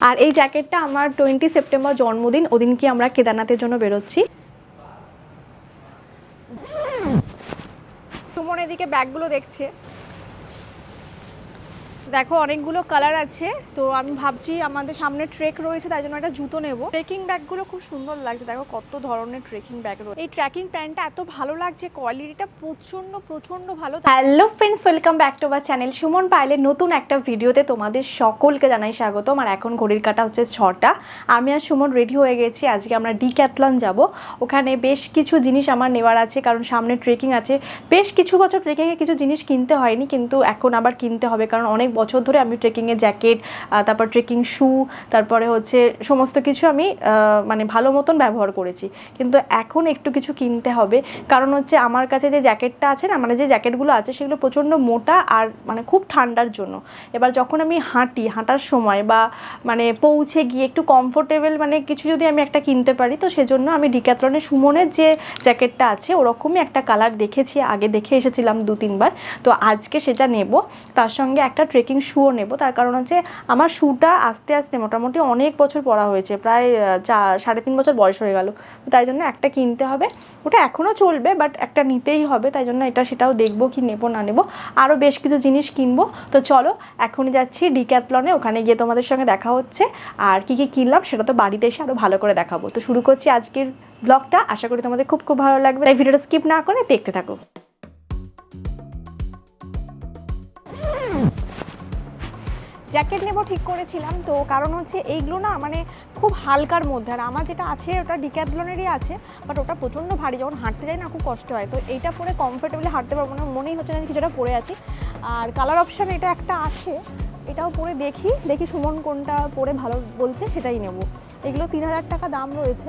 আর এই জ্যাকেটটা আমার টোয়েন্টি সেপ্টেম্বর জন্মদিন ওদিনকে আমরা কেদারনাথের জন্য বেরোচ্ছি। সুমন এদিকে ব্যাগগুলো দেখছে। দেখো অনেকগুলো কালার আছে, তো আমি ভাবছি আমাদের সামনে ট্রেক রয়েছে, তাই জন্য একটা জুতো নেব। ট্রেকিং ব্যাগগুলো খুব সুন্দর লাগছে, দেখো কত ধরনের ট্রেকিং ব্যাগ রয়েছে। এই ট্রেকিং প্যান্টটা এত ভালো লাগছে কোয়ালিটিটা প্রচণ্ড প্রচণ্ড ভালো। Hello friends welcome back to our channel Suman পাইলের নতুন একটা ভিডিওতে তোমাদের সকলকে জানাই স্বাগতম, আর এখন ঘড়ির কাটা হচ্ছে ছটা। আমি আর সুমন রেডি হয়ে গেছি, আজকে আমরা ডিক্যাথলন যাব। ওখানে বেশ কিছু জিনিস আমার নেওয়ার আছে, কারণ সামনে ট্রেকিং আছে। বেশ কিছু বছর ট্রেকিংয়ে কিছু জিনিস কিনতে হয়নি, কিন্তু এখন আবার কিনতে হবে, কারণ অনেক বছর ধরে আমি ট্রেকিংয়ে জ্যাকেট তারপর ট্রেকিং শু তারপরে হচ্ছে সমস্ত কিছু আমি মানে ভালো মতন ব্যবহার করেছি। কিন্তু এখন একটু কিছু কিনতে হবে। কারণ হচ্ছে আমার কাছে যে জ্যাকেটটা আছে না মানে যে জ্যাকেটগুলো আছে, সেগুলো প্রচণ্ড মোটা আর মানে খুব ঠান্ডার জন্য। এবার যখন আমি হাঁটি, হাঁটার সময় বা মানে পৌঁছে গিয়ে একটু কমফোর্টেবল মানে কিছু যদি আমি একটা কিনতে পারি, তো সেজন্য আমি ডিক্যাথলনের সুমনের যে জ্যাকেটটা আছে, ওরকমই একটা কালার দেখেছি, আগে দেখে এসেছিলাম দু তিনবার তো আজকে সেটা নেব। তার সঙ্গে একটা ট্রেকিং শুও নেব। তার কারণ হচ্ছে আমার শুটা আস্তে আস্তে মোটামুটি অনেক বছর পরা হয়েছে, প্রায় চা, সাড়ে তিন বছর বয়স হয়ে গেল। তাই জন্য একটা কিনতে হবে। ওটা এখনও চলবে বাট একটা নিতেই হবে। তাই জন্য এটা সেটাও দেখব কি নেব, না নেব। আরও বেশ কিছু জিনিস কিনবো। তো চলো, এখনই যাচ্ছি ডিক্যাথলনে ওখানে গিয়ে তোমাদের সঙ্গে দেখা হচ্ছে। আর কি কি কিনলাম সেটা তো বাড়িতে এসে আরও ভালো করে দেখাবো। তো শুরু করছি আজকের ব্লগটা আশা করি তোমাদের খুব খুব ভালো লাগবে। তাই ভিডিওটা স্কিপ না করে দেখতে থাকো। জ্যাকেট নেব ঠিক করেছিলাম, তো কারণ হচ্ছে এইগুলো না মানে খুব হালকার মধ্যে। আর আমার যেটা আছে, ওটা ডিক্যাথলনেরই আছে বাট ওটা প্রচণ্ড ভারী, যখন হাঁটতে যাই না খুব কষ্ট হয়। তো এইটা পরে কমফোর্টেবলি হাঁটতে পারব না, মনেই হচ্ছে না কিছুটা পরে আছি। আর কালার অপশান এটা একটা আছে, এটাও পরে দেখি দেখি সুমন কোনটা পরে ভালো বলছে, সেটাই নেব। এগুলো তিন হাজার টাকা দাম রয়েছে,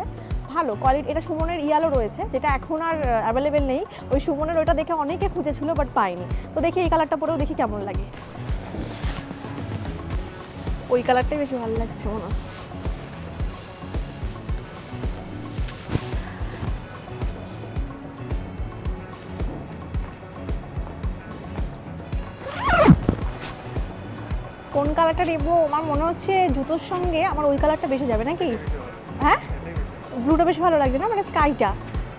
ভালো কোয়ালিটি এটা সুমনের ইয়ালো রয়েছে, যেটা এখন আর অ্যাভেলেবেল নেই। ওই সুমনের ওটা দেখে অনেকে খুঁজেছিল বাট পাইনি। তো দেখি এই কালারটা পরেও দেখি কেমন লাগে। ওই কালারটাই বেশি ভালো লাগছে মনে হচ্ছে। কোন কালারটা নেব? আমার মনে হচ্ছে জুতোর সঙ্গে আমার ওই কালারটা বেশি যাবে নাকি? হ্যাঁ? ব্লুটা বেশি ভালো লাগছে না? মানে স্কাইটা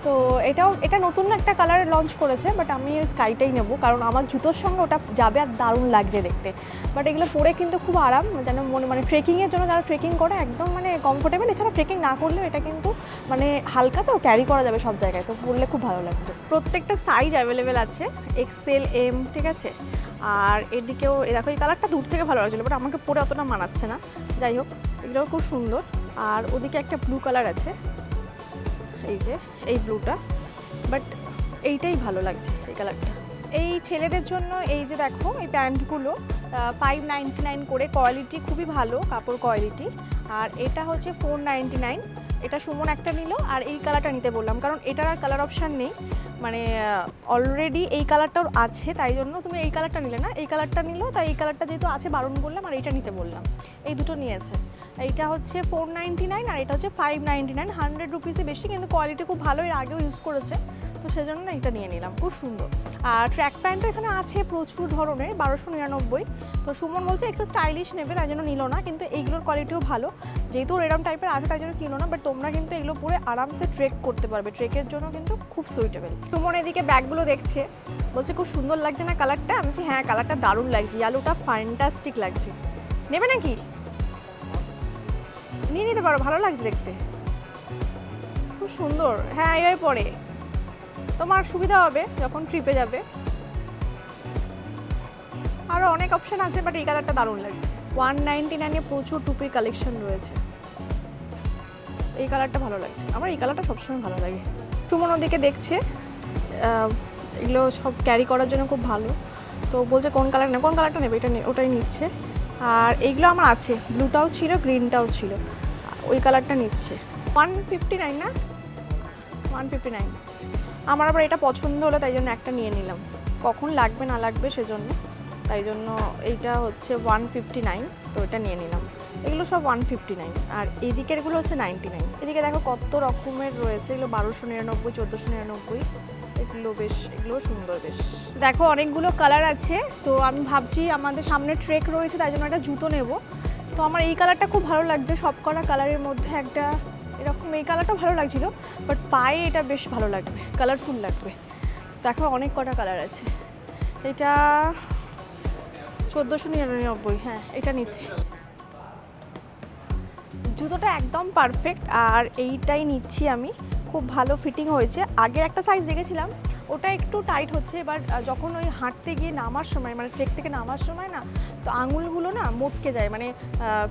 তো এটাও, এটা নতুন একটা কালার লঞ্চ করেছে বাট আমি স্কাইটাই নেব, কারণ আমার জুতোর সঙ্গে ওটা যাবে আর দারুণ লাগছে দেখতে। বাট এগুলো পরে কিন্তু খুব আরাম, যেন মনে মানে ট্রেকিংয়ের জন্য যারা ট্রেকিং করে, একদম মানে কমফোর্টেবল এছাড়া ট্রেকিং না করলেও এটা কিন্তু মানে হালকা তো ক্যারি করা যাবে সব জায়গায়, তো পরলে খুব ভালো লাগবে। প্রত্যেকটা সাইজ অ্যাভেলেবেল আছে এক্সেল এম ঠিক আছে? আর এদিকেও দেখো, এই কালারটা দূর থেকে ভালো লাগছিল বাট আমাকে পরে অতটা মানাচ্ছে না। যাই হোক, এগুলোও খুব সুন্দর। আর ওদিকে একটা ব্লু কালার আছে এই যে, এই ব্লুটা বাট এইটাই ভালো লাগছে, এই কালারটা এই ছেলেদের জন্য এই যে দেখো, এই প্যান্টগুলো ফাইভ নাইনটি নাইন করে কোয়ালিটি খুবই ভালো কাপড় কোয়ালিটি আর এটা হচ্ছে ফোর নাইন এটা সুমন একটা নিল আর এই কালারটা নিতে বললাম। কারণ এটার আর কালার অপশান নেই। মানে অলরেডি এই কালারটাও আছে, তাই জন্য তুমি এই কালারটা নিলে না। এই কালারটা নিল, তাই এই কালারটা যেহেতু আছে বারণ বললাম আর এইটা নিতে বললাম। এই দুটো নিয়েছে। এইটা হচ্ছে ফোর নাইনটি নাইন আর এটা হচ্ছে ফাইভ নাইনটি নাইন হান্ড্রেড রুপিসে বেশি, কিন্তু কোয়ালিটি খুব ভালো, এর আগেও ইউজ করেছে। তো সেজন্য না এটা নিয়ে নিলাম। খুব সুন্দর। আর ট্র্যাক প্যান্টও এখানে আছে প্রচুর ধরনের, বারোশো নিরানব্বই। তো সুমন বলছে, একটু স্টাইলিশ নেবে, তাই জন্য নিল না, কিন্তু এইগুলোর কোয়ালিটিও ভালো। যেহেতু এরম টাইপের আছে, তাই জন্য কিনো না বাট তোমরা কিন্তু এগুলো পরে আরামসে ট্রেক করতে পারবে। ট্রেকের জন্য কিন্তু খুব সুইটেবল সুমন এদিকে ব্যাগগুলো দেখছে। বলছে, খুব সুন্দর লাগছে না কালারটা আমি বলছি হ্যাঁ কালারটা দারুণ লাগছে। ইয়ালোটা ফ্যান্টাস্টিক লাগছে। নেবে নাকি? নিয়ে নিতে পারো, ভালো লাগছে দেখতে। খুব সুন্দর। হ্যাঁ এইভাবে পরে। তোমার সুবিধা হবে যখন ট্রিপে যাবে। আরও অনেক অপশান আছে বাট এই কালারটা দারুণ লাগছে। ওয়ান নাইনটি নাইনে প্রচুর টুপির কালেকশন রয়েছে। এই কালারটা ভালো লাগছে। আমার এই কালারটা সবসময় ভালো লাগে। সুমন ওদিকে দেখছে এগুলো সব ক্যারি করার জন্য খুব ভালো। তো বলছে কোন কালার নেবে, কোন কালারটা নেবে, এটা ওটাই নিচ্ছে। আর এইগুলো আমার আছে ব্লুটাও ছিল গ্রিনটাও ছিল। ওই কালারটা নিচ্ছে। ওয়ান ফিফটি নাইন না? ওয়ান ফিফটি নাইন আমার আবার এটা পছন্দ হলো, তাই জন্য একটা নিয়ে নিলাম। কখন লাগবে না লাগবে সেজন্য। তাই জন্য এইটা হচ্ছে ওয়ান ফিফটি নাইন তো এটা নিয়ে নিলাম। এগুলো সব ওয়ান ফিফটি নাইন আর এদিকেরগুলো হচ্ছে নাইনটি নাইন এদিকে দেখো কত রকমের রয়েছে, এগুলো বারোশো নিরানব্বই, চোদ্দোশো নিরানব্বই। এগুলো বেশ, এগুলো সুন্দর বেশ। দেখো অনেকগুলো কালার আছে, তো আমি ভাবছি আমাদের সামনে ট্রেক রয়েছে, তাই জন্য একটা জুতো নেব। তো আমার এই কালারটা খুব ভালো লাগছে সব করা কালারের মধ্যে একটা এই কালারটা ভালো লাগছিল বাট পায়ে এটা বেশ ভালো লাগবে কালারফুল লাগবে। দেখো অনেক কটা কালার আছে। এটা চোদ্দোশো নিরানব্বই হ্যাঁ এটা নিচ্ছি। জুতোটা একদম পারফেক্ট আর এইটাই নিচ্ছি আমি। খুব ভালো ফিটিং হয়েছে। আগে একটা সাইজ দেখেছিলাম ওটা একটু টাইট হচ্ছে এবার যখন ওই হাঁটতে গিয়ে নামার সময় মানে ট্রেক থেকে নামার সময় না, তো আঙুলগুলো না মোটকে যায় মানে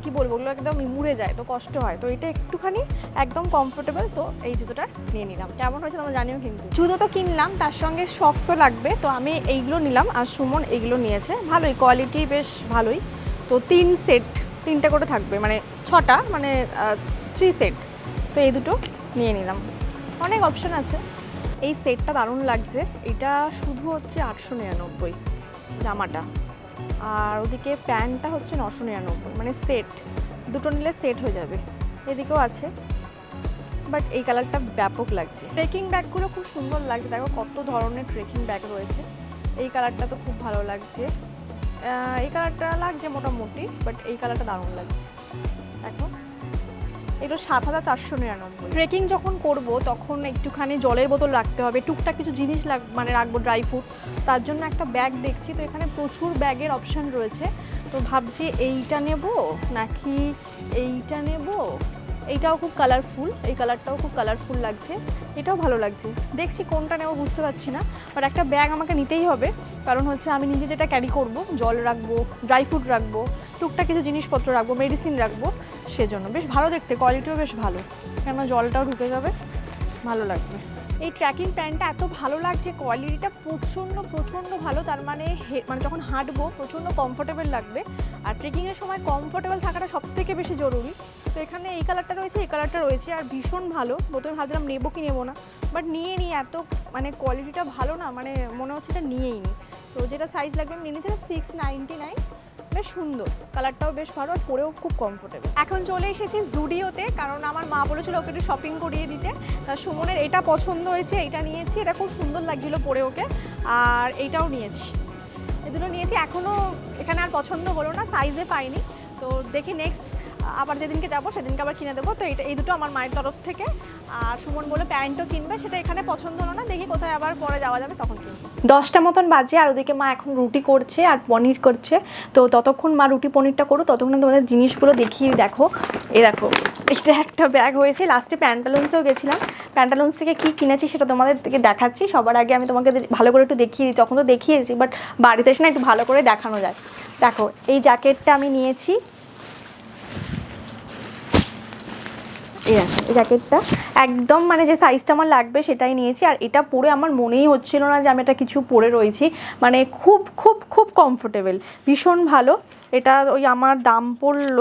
কি বলব, ওগুলো একদম মুড়ে যায়, তো কষ্ট হয়। তো এটা একটুখানি একদম কমফোর্টেবল তো এই জুতোটা নিয়ে নিলাম। কেমন হয়েছে তোমরা জানিও কিন্তু। জুতো তো কিনলাম, তার সঙ্গে শক্সও লাগবে, তো আমি এইগুলো নিলাম, আর সুমন এইগুলো নিয়েছে। ভালোই কোয়ালিটি বেশ ভালোই। তো তিন সেট তিনটে করে থাকবে মানে ছটা মানে থ্রি সেট তো এই দুটো নিয়ে নিলাম। অনেক অপশন আছে। এই সেটটা দারুণ লাগছে। এটা শুধু হচ্ছে আটশো নিরানব্বই জামাটা। আর ওদিকে প্যান্টটা হচ্ছে নশো নিরানব্বই। মানে সেট, দুটো নিলে সেট হয়ে যাবে। এদিকেও আছে। বাট এই কালারটা ব্যাপক লাগছে। ট্রেকিং ব্যাগগুলো খুব সুন্দর লাগছে। দেখো কত ধরনের ট্রেকিং ব্যাগ রয়েছে। এই কালারটা তো খুব ভালো লাগছে। এই কালারটা লাগছে মোটামুটি, বাট এই কালারটা দারুণ লাগছে। এগুলো সাত হাজার চারশো নিরানব্বই। ট্রেকিং যখন করব, তখন একটুখানি জলের বোতল রাখতে হবে, টুকটাক কিছু জিনিস লাগ মানে রাখব ড্রাই ফ্রুট তার জন্য একটা ব্যাগ দেখছি, তো এখানে প্রচুর ব্যাগের অপশান রয়েছে। তো ভাবছি এইটা নেব নাকি এইটা নেব? এইটাও খুব কালারফুল এই কালারটাও খুব কালারফুল লাগছে। এটাও ভালো লাগছে। দেখছি কোনটা নেব বুঝতে পারছি না বাট একটা ব্যাগ আমাকে নিতেই হবে। কারণ হচ্ছে আমি নিজে যেটা ক্যারি করব, জল রাখব ড্রাই ফ্রুট রাখব, টুকটাক কিছু জিনিসপত্র রাখব মেডিসিন রাখব, সেজন্য। বেশ ভালো দেখতে কোয়ালিটিও বেশ ভালো। কেননা জলটাও ঢুকে যাবে, ভালো লাগবে। এই ট্র্যাকিং প্যান্টটা এত ভালো লাগছে কোয়ালিটিটা প্রচণ্ড প্রচণ্ড ভালো। তার মানে মানে যখন হাঁটবো, প্রচণ্ড কমফোর্টেবল লাগবে। আর ট্রেকিংয়ের সময় কমফোর্টেবল থাকাটা সব থেকে বেশি জরুরি। তো এখানে এই কালারটা রয়েছে, এই কালারটা রয়েছে, আর ভীষণ ভালো। প্রথমে ভাবছিলাম নেব কি নেব না বাট নিয়ে নিই এত মানে কোয়ালিটিটা ভালো না মানে মনে হচ্ছে এটা নিয়েই নিই তো যেটা সাইজ লাগবে আমি নিয়ে নিয়েছি সিক্স নাইনটি নাইন বেশ সুন্দর। কালারটাও বেশ ভালো আর পরেও খুব কমফোর্টেবল এখন চলে এসেছি জুডিওতে, কারণ আমার মা বলেছিল ওকে একটু শপিং করিয়ে দিতে। তা সুমনের এটা পছন্দ হয়েছে, এটা নিয়েছি, এটা খুব সুন্দর লাগছিল পরে ওকে। আর এইটাও নিয়েছি। এগুলো নিয়েছি এখনও এখানে আর পছন্দ হলো না সাইজে পাইনি। তো দেখি নেক্সট আবার যেদিনকে যাব, সেদিনকে আবার কিনে দেবো। তো এটা, এই দুটো আমার মায়ের তরফ থেকে। আর সুমন বলে প্যান্টও কিনবে, সেটা এখানে পছন্দ হলো না। দেখি কোথায় আবার পরে যাওয়া যাবে, তখন কিনবো। দশটা মতন বাজে, আর ওদিকে মা এখন রুটি করছে আর পনির করছে। তো ততক্ষণ মা রুটি পনিরটা করো ততক্ষণ তোমাদের জিনিসগুলো দেখিয়ে দেখো। এ দেখো, এটা একটা ব্যাগ হয়েছে। লাস্টে প্যান্টালুন্সেও গেছিলাম। প্যান্টালুন্স থেকে কী কিনেছি সেটা তোমাদের থেকে দেখাচ্ছি। সবার আগে আমি তোমাকে ভালো করে একটু দেখিয়ে দিই। তখন তো দেখিয়েছি বাট বাড়িতে এসে না একটু ভালো করে দেখানো যায়। দেখো, এই জ্যাকেটটা আমি নিয়েছি। জ্যাকেটটা একদম মানে যে সাইজটা আমার লাগবে সেটাই নিয়েছি, আর এটা পরে আমার মনেই হচ্ছিল না যে আমি এটা কিছু পরে রয়েছি। মানে খুব খুব খুব কমফোর্টেবল ভীষণ ভালো। এটা ওই আমার দাম পড়ল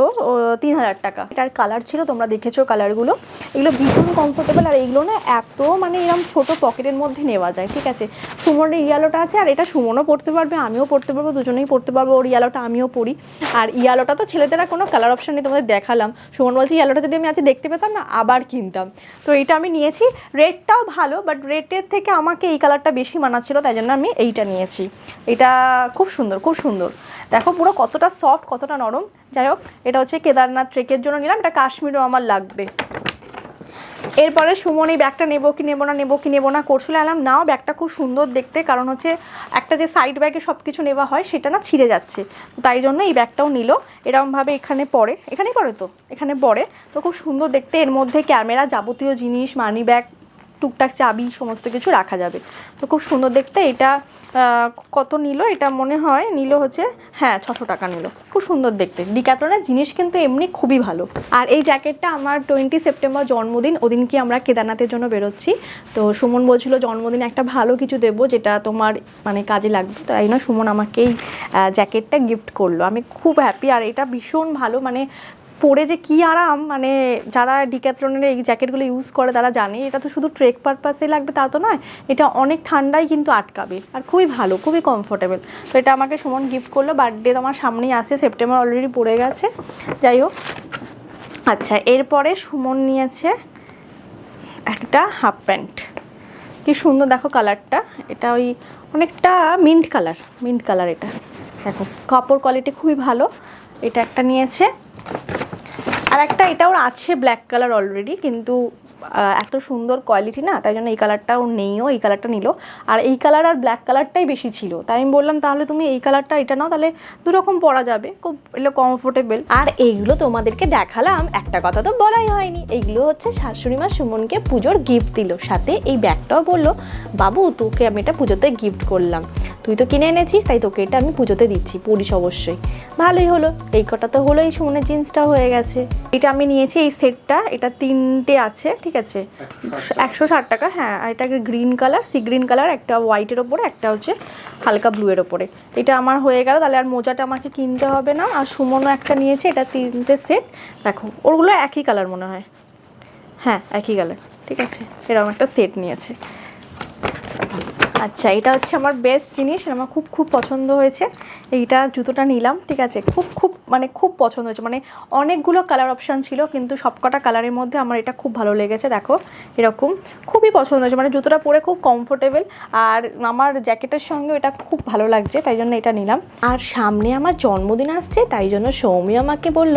তিন হাজার টাকা। এটার কালার ছিল, তোমরা দেখেছ কালারগুলো এগুলো ভীষণ কমফোর্টেবল আর এইগুলো না এত মানে এরকম ছোট পকেটের মধ্যে নেওয়া যায়, ঠিক আছে? সুমনের ইয়ালোটা আছে, আর এটা সুমনও পড়তে পারবে, আমিও পড়তে পারব, দুজনেই পড়তে পারব, ওর ইয়ালোটা আমিও পড়ি। আর ইয়ালোটা তো ছেলেদের কোনো কালার অপশন নেই, তোমাদের দেখালাম। সুমন বলছে ইয়ালোটা যদি আমি আজকে দেখতে পেতাম না আবার কিনতাম। তো এটা আমি নিয়েছি। রেটটাও ভালো বাট রেটের থেকে আমাকে এই কালারটা বেশি মানাচ্ছিলো, তাই জন্য আমি এইটা নিয়েছি। এটা খুব সুন্দর খুব সুন্দর। দেখো পুরো কতটা সফট কতটা নরম। যাই হোক, এটা হচ্ছে কেদারনাথ ট্রেকের জন্য নিলাম। এটা কাশ্মীরও আমার লাগবে। এরপরে সুমন, এই ব্যাগটা নেব কি নেব না, নেব কি নেব না? করছিল। এলাম নাও ব্যাগটা, খুব সুন্দর দেখতে। কারণ হচ্ছে একটা যে সাইড ব্যাগে সব কিছু নেওয়া হয়, সেটা না ছিঁড়ে যাচ্ছে। তো তাই জন্য এই ব্যাগটাও নিল। এরকমভাবে এখানে পড়ে। এখানেই পড়ে তো? এখানে পড়ে। তো খুব সুন্দর দেখতে। এর মধ্যে ক্যামেরা যাবতীয় জিনিস মানি ব্যাগ টুকটাক চাবি, সমস্ত কিছু রাখা যাবে। তো খুব সুন্দর দেখতে। এটা কত নিল? এটা মনে হয় নিল হচ্ছে হ্যাঁ ছশো টাকা নিল। খুব সুন্দর দেখতে। ডিক্যাথলনের জিনিস কিন্তু এমনি খুবই ভালো। আর এই জ্যাকেটটা আমার টোয়েন্টি সেপ্টেম্বর জন্মদিন ওদিনকে আমরা কেদারনাথের জন্য বেরোচ্ছি। তো সুমন বলছিল, জন্মদিনে একটা ভালো কিছু দেবো, যেটা তোমার মানে কাজে লাগবে। তো এই না? সুমন আমাকে এই জ্যাকেটটা গিফট করল। আমি খুব হ্যাপি আর এটা ভীষণ ভালো মানে পরে যে কি আরাম মানে যারা ডিক্যাথলনের এই জ্যাকেটগুলো ইউজ করে তারা জানে, এটা তো শুধু ট্রেক পারপাসে লাগবে তা তো নয়, এটা অনেক ঠান্ডাই কিন্তু আটকাবে আর খুবই ভালো, খুবই কমফোর্টেবল তো এটা আমাকে সুমন গিফট করল বার্থডে তোমার সামনেই আসছে সেপ্টেম্বর অলরেডি পড়ে গেছে। যাই হোক আচ্ছা এরপরে সুমন নিয়েছে একটা হাফ প্যান্ট কি সুন্দর, দেখো কালারটা এটা ওই অনেকটা মিন্ট কালার মিন্ট কালার এটা। দেখো, কাপড় কোয়ালিটি খুবই ভালো, এটা একটা নিয়েছে। আর একটা এটা ওর আছে ব্ল্যাক কালার অলরেডি কিন্তু এত সুন্দর কোয়ালিটি না, তাই জন্য এই কালারটা ওর নেইও, এই কালারটা নিল। আর এই কালার আর ব্ল্যাক কালারটাই বেশি ছিল। তাই আমি বললাম, তাহলে তুমি এই কালারটা এটা নাও, তাহলে দুরকম পরা যাবে, খুব এগুলো কমফোর্টেবল আর এইগুলো তোমাদেরকে দেখালাম, একটা কথা তো বলাই হয়নি। এইগুলো হচ্ছে শাশুড়ি মা সুমনকে পুজোর গিফট দিল। সাথে এই ব্যাগটাও বলল, বাবু, তোকে আমি এটা পুজোতে গিফট করলাম। তুই তো কিনে এনেছিস তাই তোকে এটা আমি পুজোতে দিচ্ছি পড়িস অবশ্যই। ভালোই হলো এই কটা তো হলো এই সুমনের জিন্সটা হয়ে গেছে। এটা আমি নিয়েছি এই সেটটা এটা তিনটে আছে ঠিক আছে? একশো ষাট টাকা। হ্যাঁ আর এটা green colour sea green colour একটা হোয়াইটের ওপরে একটা হচ্ছে হালকা ব্লু এর ওপরে। এটা আমার হয়ে গেল তাহলে আর মোজাটা আমাকে কিনতে হবে না। আর সুমনও একটা নিয়েছে এটা তিনটে সেট। দেখো ওরগুলো একই কালার মনে হয়। হ্যাঁ একই কালার ঠিক আছে? এরকম একটা সেট নিয়েছে। আচ্ছা এটা হচ্ছে আমার বেস্ট জিনিস আমার খুব খুব পছন্দ হয়েছে। এইটা জুতোটা নিলাম, ঠিক আছে? খুব খুব মানে খুব পছন্দ হয়েছে। মানে অনেকগুলো কালার অপশান ছিল, কিন্তু সবকটা কালারের মধ্যে আমার এটা খুব ভালো লেগেছে, দেখো, এরকম। খুবই পছন্দ হয়েছে মানে জুতোটা পরে খুব কমফোর্টেবল আর আমার জ্যাকেটের সঙ্গে এটা খুব ভালো লাগছে, তাই জন্য এটা নিলাম। আর সামনে আমার জন্মদিন আসছে, তাই জন্য সৌমি আমাকে বলল,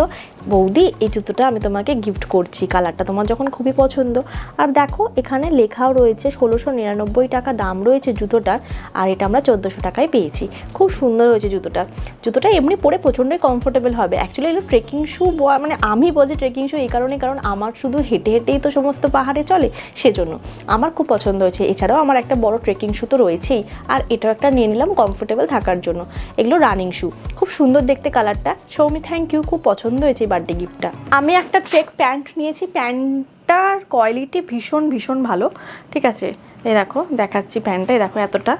বৌদি, এই জুতোটা আমি তোমাকে গিফট করছি কালারটা তোমার যখন খুবই পছন্দ। আর দেখো, এখানে লেখাও রয়েছে, ষোলোশো নিরানব্বই টাকা দাম রয়েছে জুতোটার আর এটা আমরা চোদ্দোশো টাকায় পেয়েছি। খুব সুন্দর হয়েছে জুতোটা। জুতোটা এমনি পরে প্রচণ্ডই কমফোর্টেবল হবে। অ্যাকচুয়ালি এগুলো ট্রেকিং শু মানে আমি বলছি ট্রেকিং শু এই কারণে কারণ আমার শুধু হেঁটে হেঁটেই তো সমস্ত পাহাড়ে চলে, সেজন্য। আমার খুব পছন্দ হয়েছে। এছাড়াও আমার একটা বড় ট্রেকিং শু তো রয়েছেই, আর এটাও একটা নিয়ে নিলাম কমফোর্টেবল থাকার জন্য। এগুলো রানিং শু খুব সুন্দর দেখতে কালারটা সৌমি থ্যাংক ইউ খুব পছন্দ হয়েছে এই বার্থডে গিফটটা আমি একটা ট্রেক প্যান্ট নিয়েছি। প্যান্টটার কোয়ালিটি ভীষণ ভীষণ ভালো। ঠিক আছে? এই দেখো, দেখাচ্ছি প্যান্টটা, এই দেখো এতটা।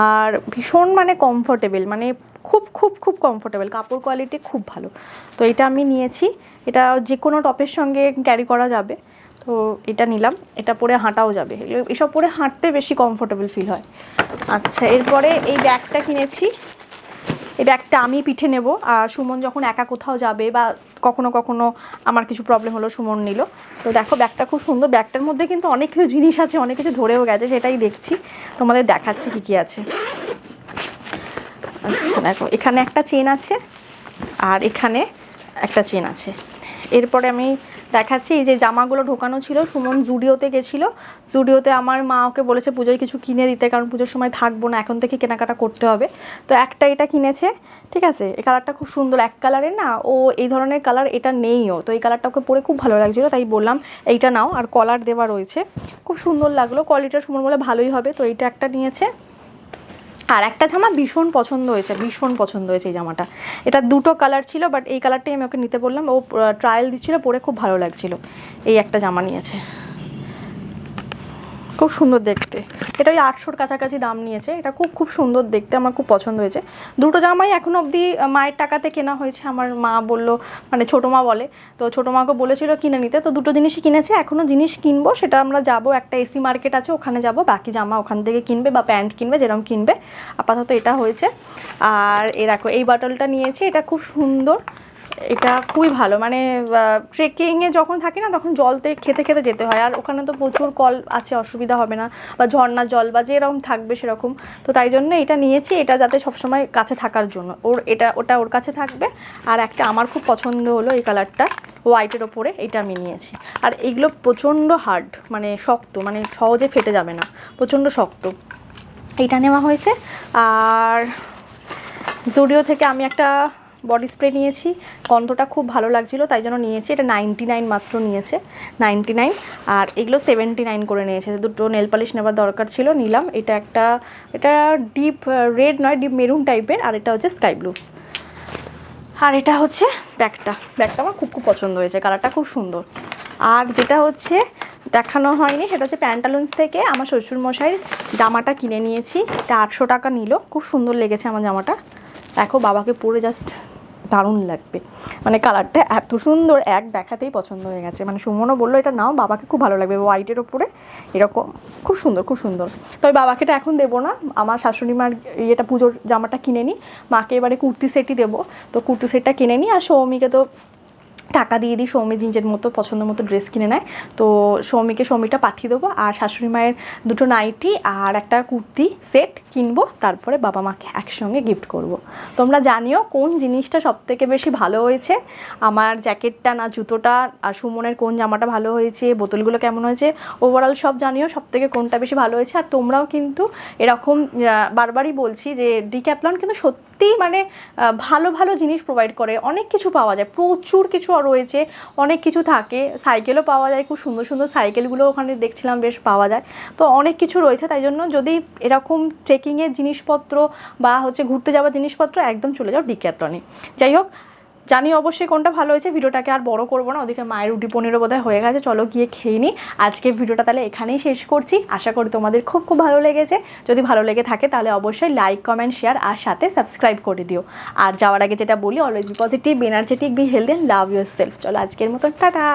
আর ভীষণ মানে কমফোর্টেবল মানে খুব খুব খুব কমফোর্টেবল কাপড় কোয়ালিটি খুব ভালো। তো এটা আমি নিয়েছি। এটা যে কোনো টপের সঙ্গে ক্যারি করা যাবে। তো এটা নিলাম। এটা পরে হাঁটাও যাবে। এসব পরে হাঁটতে বেশি কমফোর্টেবল ফিল হয়। আচ্ছা এরপরে এই ব্যাগটা কিনেছি। এই ব্যাগটা আমি পিঠে নেব। আর সুমন যখন একা কোথাও যাবে বা কখনো কখনো আমার কিছু প্রবলেম হলো, সুমন নিল। তো দেখো, ব্যাগটা খুব সুন্দর। ব্যাগটার মধ্যে কিন্তু অনেক কিছু জিনিস আছে, অনেক কিছু ধরেও গেছে, সেটাই দেখছি। তোমাদের দেখাচ্ছি কী কী আছে। আচ্ছা দেখো, এখানে একটা চেন আছে আর এখানে একটা চেন আছে। এরপরে আমি দেখাচ্ছি, এই যে জামাগুলো ঢোকানো ছিল, সুমন জুডিওতে গেছিল। জুডিওতে আমার মা ওকে বলেছে, পুজোয় কিছু কিনে দিতে, কারণ পুজোর সময় থাকব না, এখন থেকে কেনাকাটা করতে হবে। তো একটা এটা কিনেছে, ঠিক আছে? এই কালারটা খুব সুন্দর, এক কালারের না, ও এই ধরনের কালার এটা নেইও। তো এই কালারটা ওকে পরে খুব ভালো লাগছিল, তাই বললাম, এইটা নাও। আর কলার দেওয়া রয়েছে। খুব সুন্দর লাগল কোয়ালিটিটা সুমন বলে ভালোই হবে, তো এইটা একটা নিয়েছে। আর একটা জামা ভীষণ পছন্দ হয়েছে, ভীষণ পছন্দ হয়েছে এই জামাটা। এটা দুটো কালার ছিল বাট এই কালারটাই আমি ওকে নিতে বললাম। ও ট্রায়াল দিচ্ছিল, পরে খুব ভালো লাগছিল। এই একটা জামা নিয়েছে। খুব সুন্দর দেখতে। এটা ওই আটশোর কাছাকাছি দাম নিয়েছে। এটা খুব খুব সুন্দর দেখতে, আমার খুব পছন্দ হয়েছে। দুটো জামাই এখন অবধি মায়ের টাকাতে কেনা হয়েছে। আমার মা বলল মানে ছোটো মা বলে, তো ছোটো মাকে বলেছিল কিনে নিতে। তো দুটো জিনিসই কিনেছে। এখনও জিনিস কিনবো, সেটা আমরা যাব। একটা এসি মার্কেট আছে, ওখানে যাব। বাকি জামা ওখান থেকে কিনবে বা প্যান্ট কিনবে যেরকম কিনবে। আপাতত এটা হয়েছে। আর এ দেখো, এই বাটলটা নিয়েছি। এটা খুব সুন্দর। এটা খুবই ভালো। মানে ট্রেকিংয়ে যখন থাকি না, তখন জলতে খেতে খেতে যেতে হয়। আর ওখানে তো প্রচুর কল আছে, অসুবিধা হবে না। বা ঝর্ণার জল বা যেরকম থাকবে সেরকম। তো তাই জন্য এটা নিয়েছি। এটা যাতে সবসময় কাছে থাকার জন্য। ওর, এটা, ওটা ওর কাছে থাকবে। আর একটা আমার খুব পছন্দ হলো এই কালারটা হোয়াইটের ওপরে। এটা আমি নিয়েছি। আর এইগুলো প্রচণ্ড হার্ড মানে শক্ত মানে সহজে ফেটে যাবে না। প্রচণ্ড শক্ত। এইটা নেওয়া হয়েছে। আর জুডিও থেকে আমি একটা বডি স্প্রে নিয়েছি। গন্ধটা খুব ভালো লাগছিল, তাই জন্য নিয়েছি। এটা নাইনটি নাইন মাত্র নিয়েছে নাইনটি নাইন আর এগুলো সেভেন্টি নাইন করে নিয়েছে। দুটো নেল পালিশ নেবার দরকার ছিল, নিলাম। এটা একটা, এটা ডিপ রেড নয় ডিপ মেরুন টাইপের আর এটা হচ্ছে স্কাই ব্লু আর এটা হচ্ছে ব্যাগটা। ব্যাগটা আমার খুব খুব পছন্দ হয়েছে, কালারটা খুব সুন্দর। আর যেটা হচ্ছে, দেখানো হয়নি, সেটা হচ্ছে প্যান্টালুন্স থেকে আমার শ্বশুরমশাইয়ের জামাটা কিনে নিয়েছি। এটা আটশো টাকা নিল। খুব সুন্দর লেগেছে আমার জামাটা। দেখো, বাবাকে পরে জাস্ট দারুণ লাগবে। মানে কালারটা এত সুন্দর, এক দেখাতেই পছন্দ হয়ে গেছে। মানে সুমনও বলল, এটা নাও, বাবাকে খুব ভালো লাগবে। হোয়াইটের ওপরে এরকম, খুব সুন্দর খুব সুন্দর। তবে বাবাকে এটা এখন দেবো না। আমার শাশুড়ি মার ইয়েটা, পুজোর জামাটা কিনে নিই মাকে এবারে কুর্তি সেটই দেবো। তো কুর্তি সেটটা কিনে নিই আর সৌমিকে তো টাকা দিয়ে দিই, সৌমি নিজের মতো পছন্দ মতো ড্রেস কিনে নেয়। তো সৌমিকে সৌমিটা পাঠিয়ে দেবো আর শাশুড়ি মায়ের দুটো নাইটি আর একটা কুর্তি, সেট কিনবো, তারপরে বাবা মাকে একসঙ্গে গিফট করব। তোমরা জানিও কোন জিনিসটা সব থেকে বেশি ভালো হয়েছে? আমার জ্যাকেটটা না জুতোটা আর সুমনের কোন জামাটা ভালো হয়েছে? বোতলগুলো কেমন হয়েছে? ওভারঅল সব জানিও সব থেকে কোনটা বেশি ভালো হয়েছে। আর তোমরাও কিন্তু এরকম বারবারই বলছি যে ডিক্যাথলন কিন্তু সত্যি মানে ভালো ভালো জিনিস প্রোভাইড করে। অনেক কিছু পাওয়া যায়। প্রচুর কিছু রয়েছে। অনেক কিছু থাকে। সাইকেলও পাওয়া যায়। খুব সুন্দর সুন্দর সাইকেলগুলো ওখানে দেখছিলাম, বেশ পাওয়া যায়। তো অনেক কিছু রয়েছে। তাই জন্য যদি এরকম ট্রেকিংয়ের জিনিসপত্র বা হচ্ছে ঘুরতে যাওয়ার জিনিসপত্র একদম চলে যাও ডিক্যাথলনে যাই হোক জানি অবশ্যই কোনটা ভালো হয়েছে, ভিডিওটাকে আর বড় করব না, ওদিকে মায়ের রুটি পনিরও বোধহয় হয়ে গেছে, চলো গিয়ে খেয়ে নিই। আজকে ভিডিওটা তাহলে এখানেই শেষ করছি, আশা করি তোমাদের খুব খুব ভালো লেগেছে। যদি ভালো লেগে থাকে তাহলে অবশ্যই লাইক কমেন্ট শেয়ার আর সাথে সাবস্ক্রাইব করে দিও। আর যাওয়ার আগে যেটা বলি always positive energetic be healthy and love yourself চলো আজকের মতো টাটা!